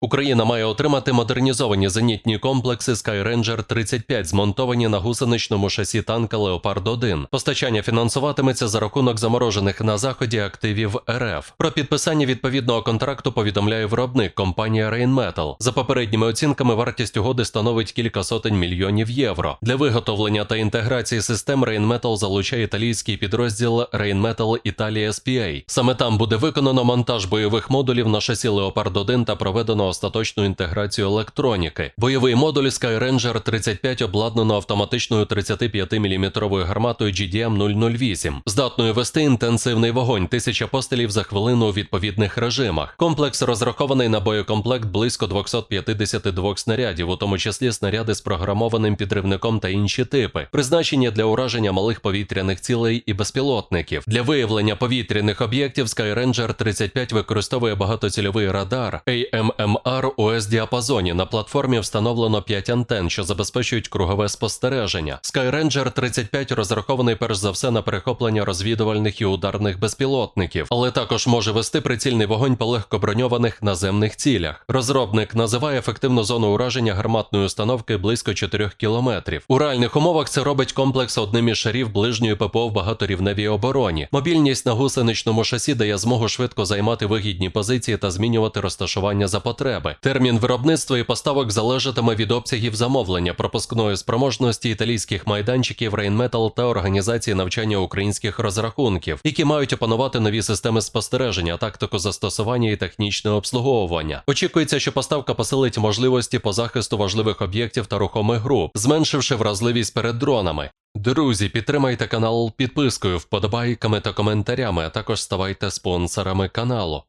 Україна має отримати модернізовані зенітні комплекси Skyranger 35, змонтовані на гусеничному шасі танка Leopard 1. Постачання фінансуватиметься за рахунок заморожених на заході активів РФ. Про підписання відповідного контракту повідомляє виробник компанія Rheinmetall. За попередніми оцінками, вартість угоди становить кілька сотень мільйонів євро. Для виготовлення та інтеграції систем Rheinmetall залучає італійський підрозділ Rheinmetall Italia SPA. Саме там буде виконано монтаж бойових модулів на шасі Leopard 1 та проведено остаточну інтеграцію електроніки. Бойовий модуль Skyranger 35 обладнано автоматичною 35-мм гарматою GDM 008, здатною вести інтенсивний вогонь 1000 пострілів за хвилину у відповідних режимах. Комплекс розрахований на боєкомплект близько 252 снарядів, у тому числі снаряди з програмованим підривником та інші типи, призначені для ураження малих повітряних цілей і безпілотників. Для виявлення повітряних об'єктів Skyranger 35 використовує багатоцільовий радар AMMR у S-діапазоні. На платформі встановлено 5 антен, що забезпечують кругове спостереження. Skyranger 35 розрахований перш за все на перехоплення розвідувальних і ударних безпілотників, але також може вести прицільний вогонь по легкоброньованих наземних цілях. Розробник називає ефективну зону ураження гарматної установки близько 4 кілометрів. У реальних умовах це робить комплекс одним із шарів ближньої ППО в багаторівневій обороні. Мобільність на гусеничному шасі дає змогу швидко займати вигідні позиції та змінювати розташування за потреби. Термін виробництва і поставок залежатиме від обсягів замовлення, пропускної спроможності італійських майданчиків Rheinmetall та організації навчання українських розрахунків, які мають опанувати нові системи спостереження, тактику застосування і технічне обслуговування. Очікується, що поставка посилить можливості по захисту важливих об'єктів та рухомих груп, зменшивши вразливість перед дронами. Друзі, підтримайте канал підпискою, вподобайками та коментарями, а також ставайте спонсорами каналу.